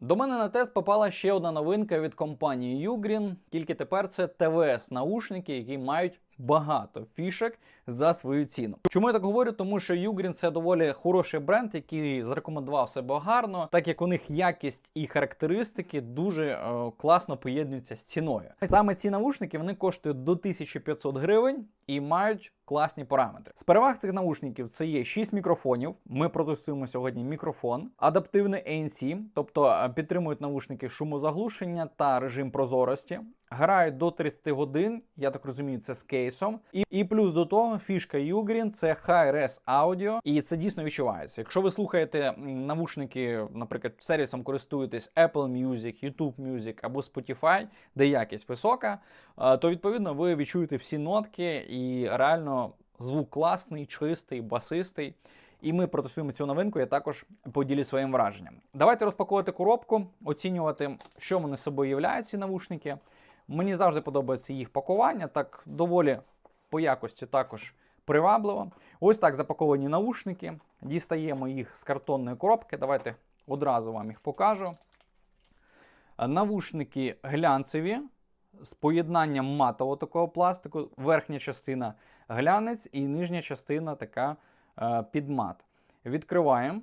До мене на тест попала ще одна новинка від компанії Ugreen, тільки тепер це ТВС наушники, які мають багато фішок за свою ціну. Чому я так говорю? Тому що Ugreen це доволі хороший бренд, який зарекомендував себе гарно, так як у них якість і характеристики дуже е, класно поєднуються з ціною. Саме ці наушники вони коштують до 1500 гривень і мають класні параметри. З переваг цих наушників це є 6 мікрофонів. Ми протестуємо сьогодні мікрофон, адаптивний ANC, тобто е, підтримують наушники шумозаглушення та режим прозорості. Грають до 30 годин, я так розумію, це з кейсом. І, і плюс до того, фішка Ugreen це High-Res Audio, і це дійсно відчувається. Якщо ви слухаєте навушники, наприклад, сервісом користуєтесь Apple Music, YouTube Music або Spotify, де якість висока, то відповідно ви відчуєте всі нотки і реально звук класний, чистий, басистий. І ми протестуємо цю новинку, я також поділюсь своїм враженням. Давайте розпаковувати коробку, оцінювати, що вони собою являють ці навушники. Мені завжди подобається їх пакування, так доволі по якості також привабливо. Ось так запаковані наушники. Дістаємо їх з картонної коробки. Давайте одразу вам їх покажу. Навушники глянцеві з поєднанням матового такого пластику. Верхня частина глянець і нижня частина така е, під мат. Відкриваємо.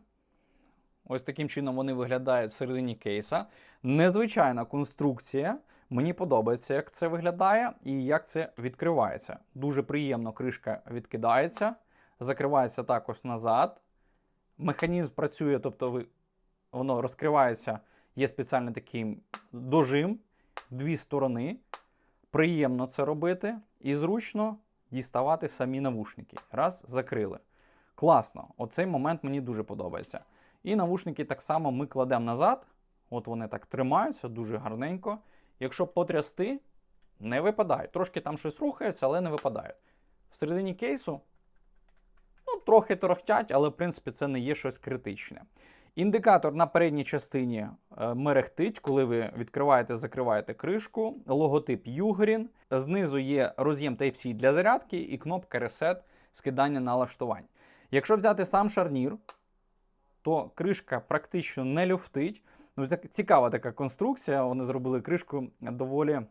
Ось таким чином вони виглядають всередині кейса. Незвичайна конструкція. Мені подобається, як це виглядає і як це відкривається. Дуже приємно кришка відкидається, закривається також назад. Механізм працює, тобто ви, воно розкривається, є спеціальний такий дожим дві сторони. Приємно це робити і зручно діставати самі навушники. Раз, закрили. Класно, оцей момент мені дуже подобається. І навушники так само ми кладемо назад. От вони так тримаються дуже гарненько. Якщо потрясти, не випадають. Трошки там щось рухається, але не випадають. Всередині кейсу ну, трохи торохтять, але в принципі це не є щось критичне. Індикатор на передній частині е, мерехтить, коли ви відкриваєте, закриваєте кришку, логотип Ugreen. Знизу є роз'єм Type-C для зарядки і кнопка Reset скидання налаштувань. Якщо взяти сам шарнір, то кришка практично не люфтить. Ну, цікава така конструкція. Вони зробили кришку доволі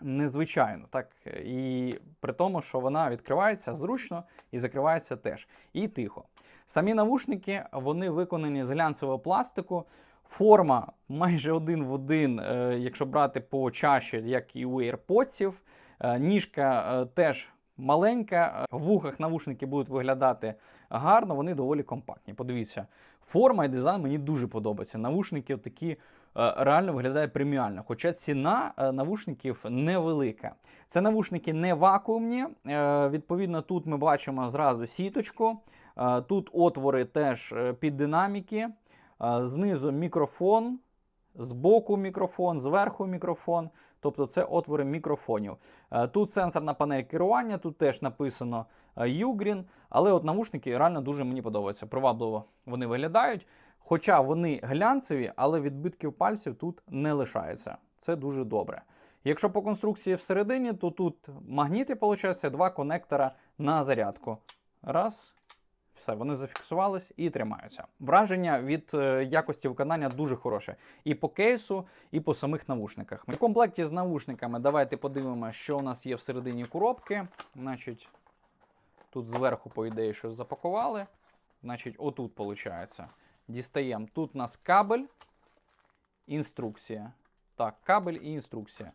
незвичайно. Так? І при тому, що вона відкривається зручно і закривається теж. І тихо. Самі навушники вони виконані з глянцевого пластику. Форма майже один в один, е, якщо брати по чаші, як і у AirPods. Е, Ніжка е, теж маленька. В вухах навушники будуть виглядати гарно, вони доволі компактні. Подивіться, форма і дизайн мені дуже подобається. Навушники такі реально виглядають преміально. Хоча ціна навушників невелика. Це навушники не вакуумні. Відповідно, тут ми бачимо зразу сіточку. Е, Тут отвори теж е, під динаміки. Е, Знизу мікрофон, збоку мікрофон, зверху мікрофон. Тобто це отвори мікрофонів. Е, Тут сенсорна панель керування, тут теж написано е, Ugreen, але от навушники реально дуже мені подобаються. Привабливо вони виглядають. Хоча вони глянцеві, але відбитків пальців тут не лишається. Це дуже добре. Якщо по конструкції всередині, то тут магніти, виходить, два конектора на зарядку. Раз. Все, вони зафіксувались і тримаються. Враження від е, якості виконання дуже хороше. І по кейсу, і по самих навушниках. В комплекті з навушниками давайте подивимося, що у нас є всередині коробки. Значить, тут зверху, по ідеї, щось запакували. Значить, отут, виходить. Дістаємо. Тут у нас кабель, інструкція. Так, кабель і інструкція.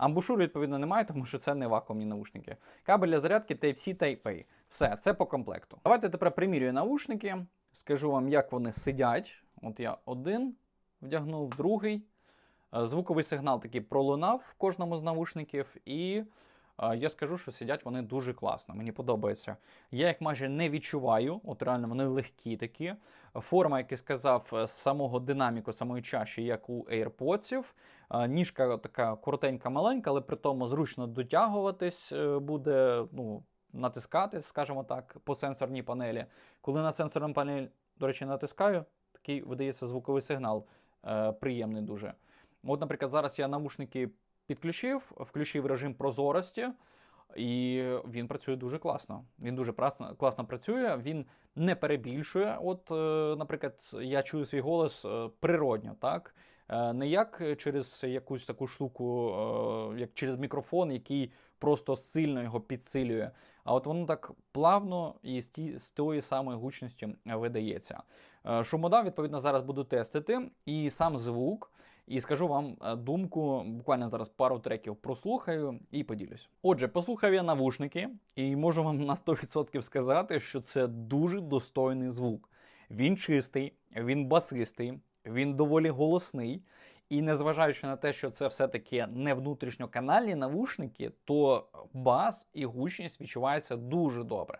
Амбушур, відповідно, немає, тому що це не вакуумні наушники. Кабель для зарядки Type-C, Type-A. Все, це по комплекту. Давайте тепер примірюю наушники. Скажу вам, як вони сидять. От я один вдягнув, другий. Е, Звуковий сигнал такий пролунав в кожному з наушників. і я скажу, що сидять вони дуже класно. Мені подобається. Я їх майже не відчуваю, от реально вони легкі такі. Форма, як я сказав, з самого динаміку, самої чаші, як у AirPods. Е, Ніжка така коротенька, маленька, але при тому зручно дотягуватись е, буде, ну, натискати, скажімо так, по сенсорній панелі. Коли на сенсорну панель, до речі, натискаю, такий видається звуковий сигнал. е, Приємний дуже. От, наприклад, зараз я навушники підключив, включив режим прозорості. І він працює дуже класно. Він дуже прасно, класно працює, він не перебільшує. От, е, наприклад, я чую свій голос е, природньо, так? Е, Не як через якусь таку штуку, як через мікрофон, який просто сильно його підсилює. А от воно так плавно і з, тої самої гучністю видається. Шумодав, відповідно, зараз буду тестити, і сам звук. І скажу вам е, думку, буквально зараз пару треків прослухаю і поділюсь. Отже, послухав я навушники, і можу вам на 100% сказати, що це дуже достойний звук. Він чистий, він басистий, він доволі голосний. І незважаючи на те, що це все-таки не внутрішньоканальні навушники, то бас і гучність відчуваються дуже добре.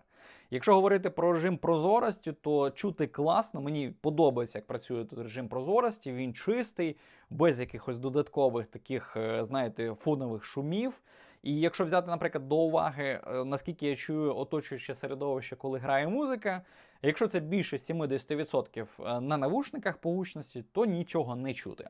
Якщо говорити про режим прозорості, то чути класно. Мені подобається, як працює тут режим прозорості. Він чистий, без якихось додаткових таких, е, знаєте, фонових шумів. І якщо взяти, наприклад, до уваги, е, наскільки я чую оточуюче середовище, коли грає музика, якщо це більше 70% е, на навушниках по гучності, то нічого не чути.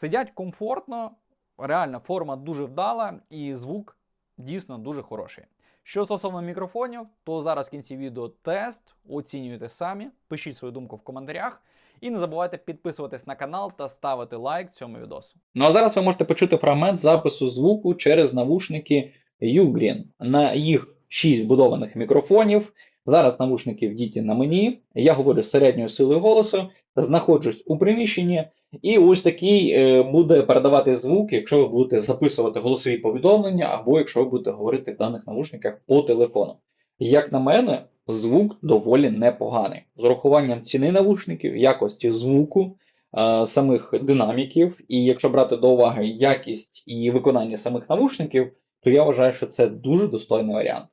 Сидять комфортно, реально форма дуже вдала, і звук дійсно дуже хороший. Що стосовно мікрофонів, то зараз в кінці відео тест, оцінюйте самі, пишіть свою думку в коментарях. І не забувайте підписуватись на канал та ставити лайк цьому відосу. Ну а зараз ви можете почути фрагмент запису звуку через навушники Ugreen. На їх 6 вбудованих мікрофонів. Зараз навушники вдіті на мені. Я говорю середньою силою голосу, знаходжусь у приміщенні, і ось такий е, буде передавати звук, якщо ви будете записувати голосові повідомлення, або якщо ви будете говорити в даних навушниках по телефону. Як на мене, звук доволі непоганий. З урахуванням ціни навушників, якості звуку, е, самих динаміків, і якщо брати до уваги якість і виконання самих навушників, то я вважаю, що це дуже достойний варіант.